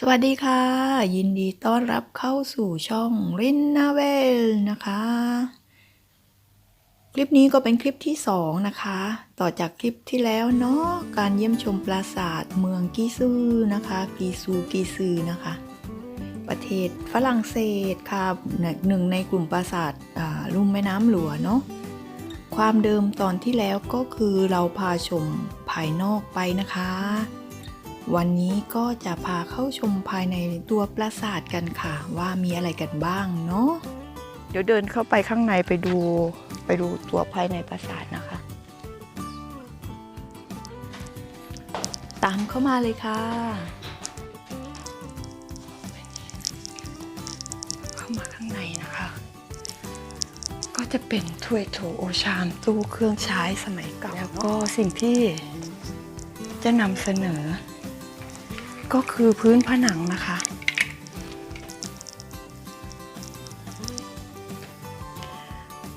สวัสดีค่ะ ยินดีต้อนรับเข้าสู่ช่องรินนาเวลนะคะ คลิปนี้ก็เป็นคลิปที่สองนะคะ ต่อจากคลิปที่แล้วเนาะการเยี่ยมชมปราสาทเมืองกีซูนะคะกีซูกีซือนะคะ ประเทศฝรั่งเศสค่ะหนึ่งในกลุ่มปราสาทลุ่มแม่น้ำหลวเนาะความเดิมตอนที่แล้วก็คือเราพาชมภายนอกไปนะคะ วันนี้ก็จะพาเข้าชมภายในตัวปราสาทกันค่ะ ว่ามีอะไรกันบ้างเนาะเดี๋ยวเดินเข้าไปข้างในไปดูไปดูตัวภายในปราสาทนะคะ ตามเข้ามาเลยค่ะเข้ามาข้างในนะคะ ก็จะเป็นถ้วยโถโอชามตู้เครื่องใช้สมัยเก่าแล้วก็สิ่งที่จะนำเสนอ ก็คือพื้นผนังนะคะ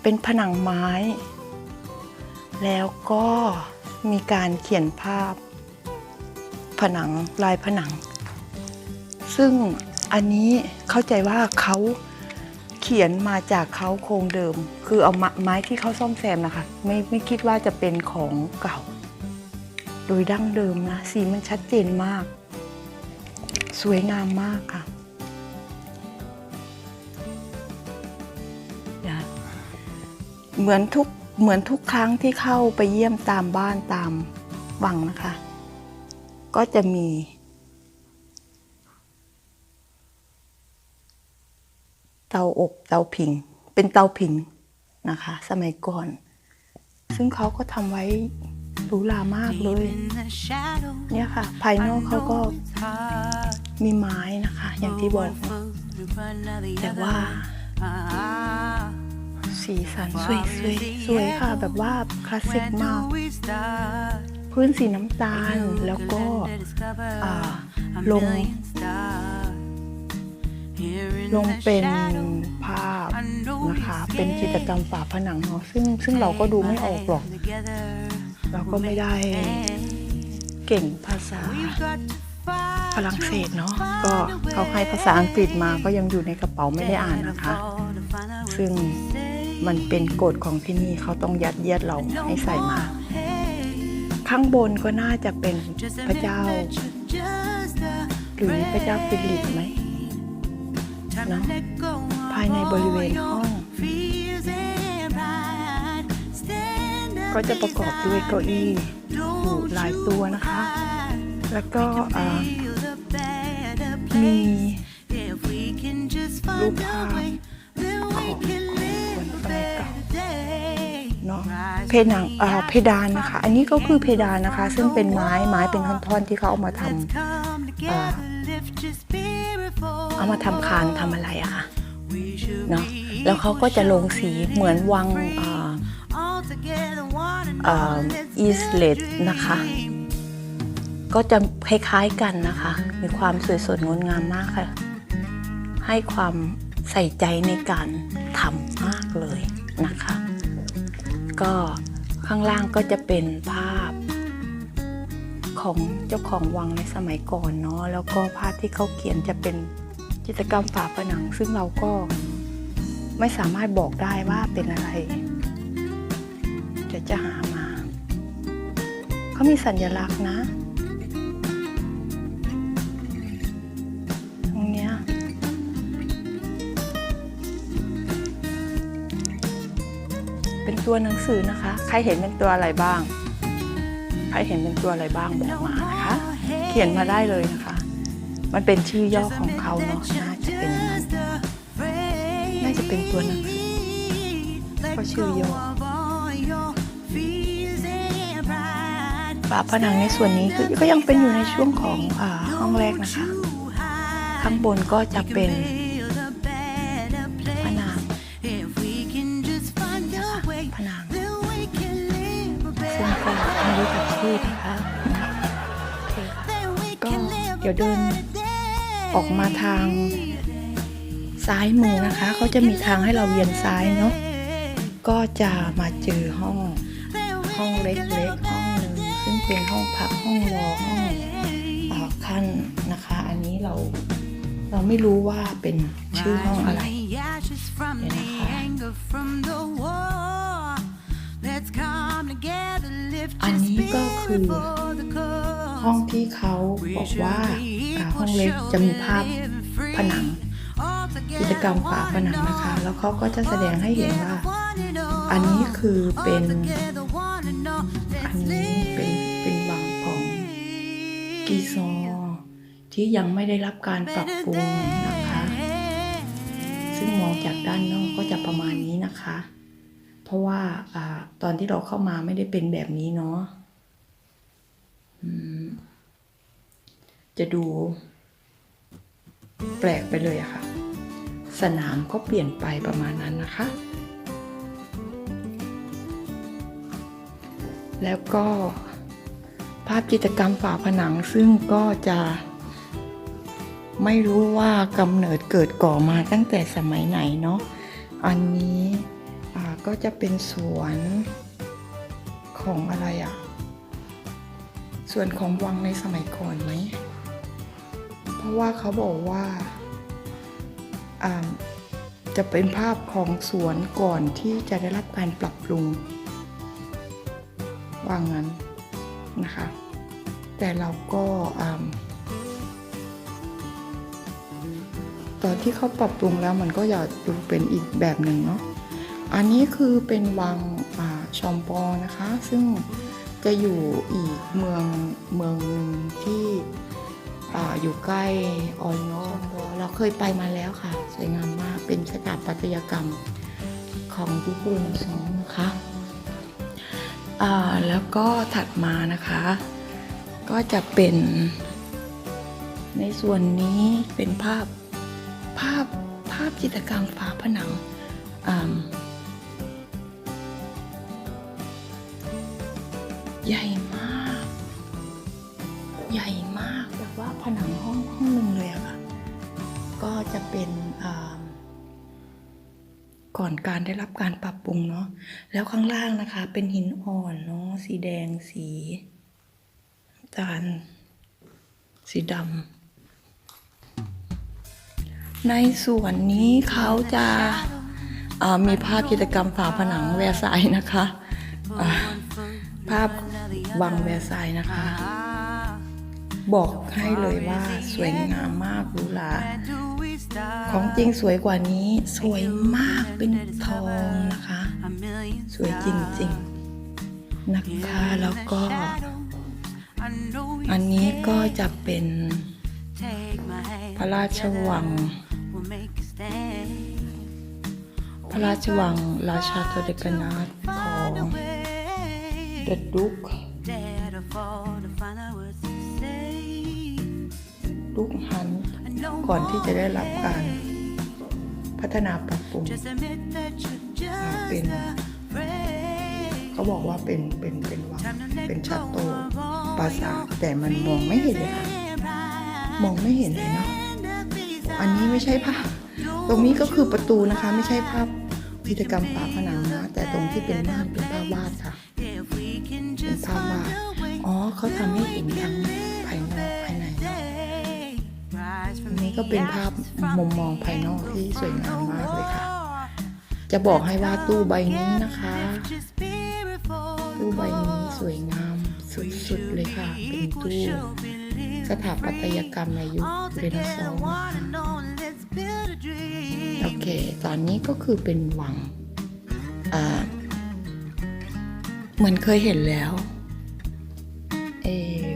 เป็นผนังไม้ แล้วก็มีการเขียนภาพ ผนังลายผนัง ซึ่งอันนี้เข้าใจว่าเขาเขียนมาจากเขาโครงเดิม คือเอาไม้ที่เขาซ่อมแซมนะคะ ไม่ไม่คิดว่าจะเป็นของเก่า โดยดั้งเดิมนะ สีมันชัดเจนมาก สวยงามมากค่ะนะเหมือนทุกเหมือนทุกครั้งที่เข้าไปเยี่ยมตามบ้านตามวังนะคะ ก็จะมี เตาอบเตาผิง เป็นเตาผิงนะคะ สมัยก่อน ซึ่งเขาก็ทำไว้หรูหรามากเลย เนี่ยค่ะ ภายนอกเขาก็ มีไม้นะคะ อย่างที่บอกนแต่ว่า สีสันสวยสวยสวยค่ะ แบบว่าคลาสสิกมาก พื้นสีน้ำตาลแล้วก็ลง ลงเป็นภาพนะคะ เป็นจิตรกรรมฝาผนังเนาะซึ่งซึ่งเราก็ดูไม่ออกหรอก เราก็ไม่ได้เก่งภาษา ฝรั่งเศสเนาะก็เขาให้ภาษาอังกฤษมาก็ยังอยู่ในกระเป๋าไม่ได้อ่านนะคะ ซึ่งมันเป็นกฎของที่นี่เขาต้องยัดเยียดเราให้ใส่มา ข้างบนก็น่าจะเป็นพระเจ้า หรือพระเจ้าฟิลิปไหมเนาะภายในบริเวณห้อง ก็จะประกอบด้วยเก้าอี้อยู่หลายตัวนะคะ แล้วก็อ่ามีรูปภาพของของคนสมัยเก่าเนาะเพดานอ่าเพดานนะคะ อันนี้ก็คือเพดานนะคะ ซึ่งเป็นไม้ไม้เป็นท่อนๆที่เขาเอามาทำอ่าเอามาทำคานทำอะไรอะค่ะเนาะแล้วเขาก็จะลงสีเหมือนวังอ่าอีสเลดนะคะ ก็จะคล้ายๆกันนะคะ มีความสวยสดงดงามมากค่ะ ให้ความใส่ใจในการทำมากเลยนะคะ ก็ข้างล่างก็จะเป็นภาพของเจ้าของวังในสมัยก่อนเนาะแล้วก็ภาพที่เขาเขียนจะเป็นจิตรกรรมฝาผนัง ซึ่งเราก็ไม่สามารถบอกได้ว่าเป็นอะไรเดี๋ยวจะหามา เขามีสัญลักษณ์นะ ตัวหนังสือนะคะ ใครเห็นเป็นตัวอะไรบ้าง ใครเห็นเป็นตัวอะไรบ้างบอกมานะคะ เขียนมาได้เลยนะคะ มันเป็นชื่อย่อของเขาเนาะ น่าจะเป็นน่าจะเป็นตัวหนังสือก็ชื่อย่อฝาผนังในส่วนนี้คือก็ยังเป็นอยู่ในช่วงของอห้องแรกนะคะ ข้างบนก็จะเป็น ซึ่งก็ไม่รู้จักชื่อนะคะโอเคค่ะก็เดี๋ยวเดินออกมาทางซ้ายมือนะคะ เขาจะมีทางให้เราเวียนซ้ายเนาะก็จะมาเจอห้อง ห้องเล็กๆห้องหนึ่งซึ่งเป็นห้องพักห้องรอห้องอาขั้นนะคะ อันนี้เราเราเราไม่รู้ว่าเป็นชื่อห้องอะไรเดี๋ยวนะคะ อันนี้ก็คือห้องที่เขาบอกว่าห้องเล็กจะมีภาพผนัง กิจกรรมฝาผนังนะคะ แล้วเขาก็จะแสดงให้เห็นว่า อันนี้คือเป็นอันนี้เป็นเป็นวังของกีซอที่ยังไม่ได้รับการปรับปรุงนะคะ ซึ่งมองจากด้านนอกก็จะประมาณนี้นะคะ เพราะว่าอตอนที่เราเข้ามาไม่ได้เป็นแบบนี้เนาะจะดู แปลกไปเลยอะค่ะ สนามก็เปลี่ยนไปประมาณนั้นนะคะ แล้วก็ภาพจิตรกรรมฝาผนังซึ่งก็จะไม่รู้ว่ากำเนิดเกิดก่อมาตั้งแต่สมัยไหนเนาะ อันนี้ ก็จะเป็นสวนของอะไรอะส่วนของวังในสมัยก่อนไหม เพราะว่าเขาบอกว่าอ่าจะเป็นภาพของสวนก่อนที่จะได้รับการปรับปรุงว่างั้นนะคะ แต่เราก็อืมตอนที่เขาปรับปรุงแล้วมันก็อยากดูเป็นอีกแบบหนึ่งเนาะ อันนี้คือเป็นวังอชอมปอนะคะ ซึ่งจะอยู่อีกเมืองเมืองหนึ่งที่ออยู่ใกล้ออยโนเราเคยไปมาแล้วค่ะ สวยงามมากเป็นสถาปัตยกรรมของยุคเรเนซองนะคะแล้วก็ถัดมานะคะ ก็จะเป็นในส่วนนี้เป็นภาพภาพภาพจิตรกรรมฝาผนัง ใหญ่มาก ใหญ่มากแบบว่าผนังห้องห้องหนึ่งเลยอะค่ะ ก็จะเป็นก่อนการได้รับการปรับปรุงเนาะแล้วข้างล่างนะคะ เป็นหินอ่อนเนาะสีแดงสีจานสีดำในส่วนนี้เขาจะามีภาพกิจกรรมฝาผนังแวร์ไซน์นะคะ ภาพวังแวร์ไซน์นะคะ บอกให้เลยว่าสวยงามมากรูหราของจริงสวยกว่านี้ สวยมากเป็นทองนะคะ สวยจริงๆนะคะแล้วก็ อันนี้ก็จะเป็นพระราชวัง พระราชวังราชาโทเดกนาของ เดดุกดุกฮันก่อนที่จะได้รับการพัฒนาปรับปรุงเป็นเขาบอกว่าเป็นเป็นเป็นวังเป็นชาโตปราสาทแต่มันมองไม่เห็นเลยค่ะมองไม่เห็นเลยเนาะอันนี้ไม่ใช่ภาพตรงนี้ก็คือประตูนะคะ ไม่ใช่ภาพกิจกรรมฝาผนังนะแต่ตรงที่เป็นม่านเป็นภาพวาดค่ะ เป็นภาพวาอ๋อเขาทำให้เห็นทั้งภายนอกภายในเนาะอันนี้ก็เป็นภาพมุมมองภายนอกที่สวยงามมากเลยค่ะ จะบอกให้ว่าตู้ใบนี้นะคะ ตู้ใบนี้สวยงามสุดๆเลยค่ะ เป็นตู้สถาปัตยกรรมในยุคเรเนซองส์นะคะโอเค ตอนนี้ก็คือเป็นวัง อ่า เหมือนเคยเห็นแล้ว เออ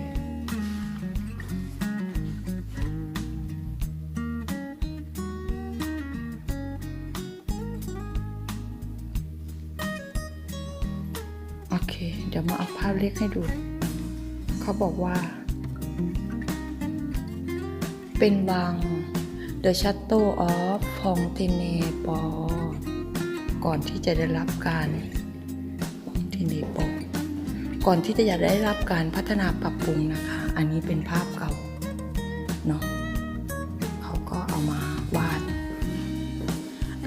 โอเค เดี๋ยวมาเอาภาพเล็กให้ดู เขาบอกว่า เป็นวัง The Chateau of p o n t e n e p o ก่อนที่จะได้รับการปองทิเนปอ ก่อนที่จะได้รับการพัฒนาปรับปรุงนะคะ อันนี้เป็นภาพเก่าเนาะเขาก็เอามาวาด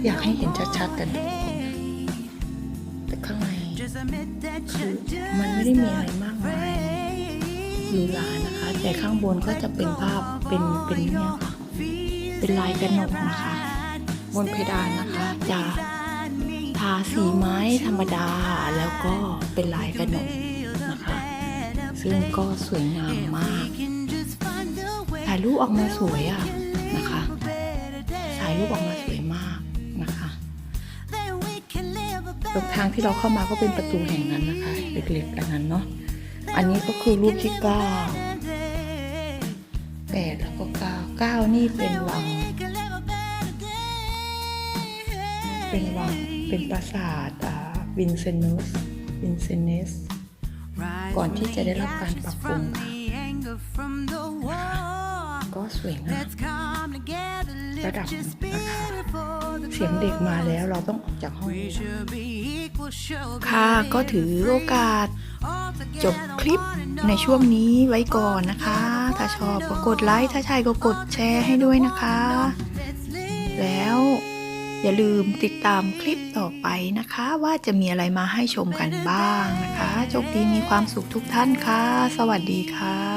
อยากให้เห็นชัดๆกันทุกคนแต่ข้างในคือมันไม่ได้มีอะไรมากมายหรูหรานะคะ แต่ข้างบนก็จะเป็นภาพเป็นเป็นเนี่ยค่ะเป็นลายกระหนกนะคะ บนเพดานนะคะ จะทาสีไม้ธรรมดาแล้วก็เป็นลายกระหนก ซึ่งก็สวยงามมากถ่ายรูปออกมาสวยอะนะคะถ่ายรูปออกมาสวยมากนะคะตรงทางที่เราเข้ามาก็เป็นประตูแห่งนั้นนะคะเล็กๆอันนั้นเนาะอันนี้ก็คือรูปที่เก้าแปดแล้วก็เก้าเก้านี่เป็นวัง เป็นวังเป็นปราสาทอ่าวินเซนุสวินเซเนส ก่อนที่จะได้รับการปรับปรุงค่ะก็สวยงามระดับนะคะเสียงเด็กมาแล้วเราต้องออกจากห้องนี้นะคะค่ะก็ถือโอกาส จบคลิปในช่วงนี้ไว้ก่อนนะคะ ถ้าชอบก็กดไลค์ถ้าใช่ก็กดแชร์ให้ด้วยนะคะ แล้ว อย่าลืมติดตามคลิปต่อไปนะคะ ว่าจะมีอะไรมาให้ชมกันบ้างนะคะโชคดีมีความสุขทุกท่านค่ะ สวัสดีค่ะ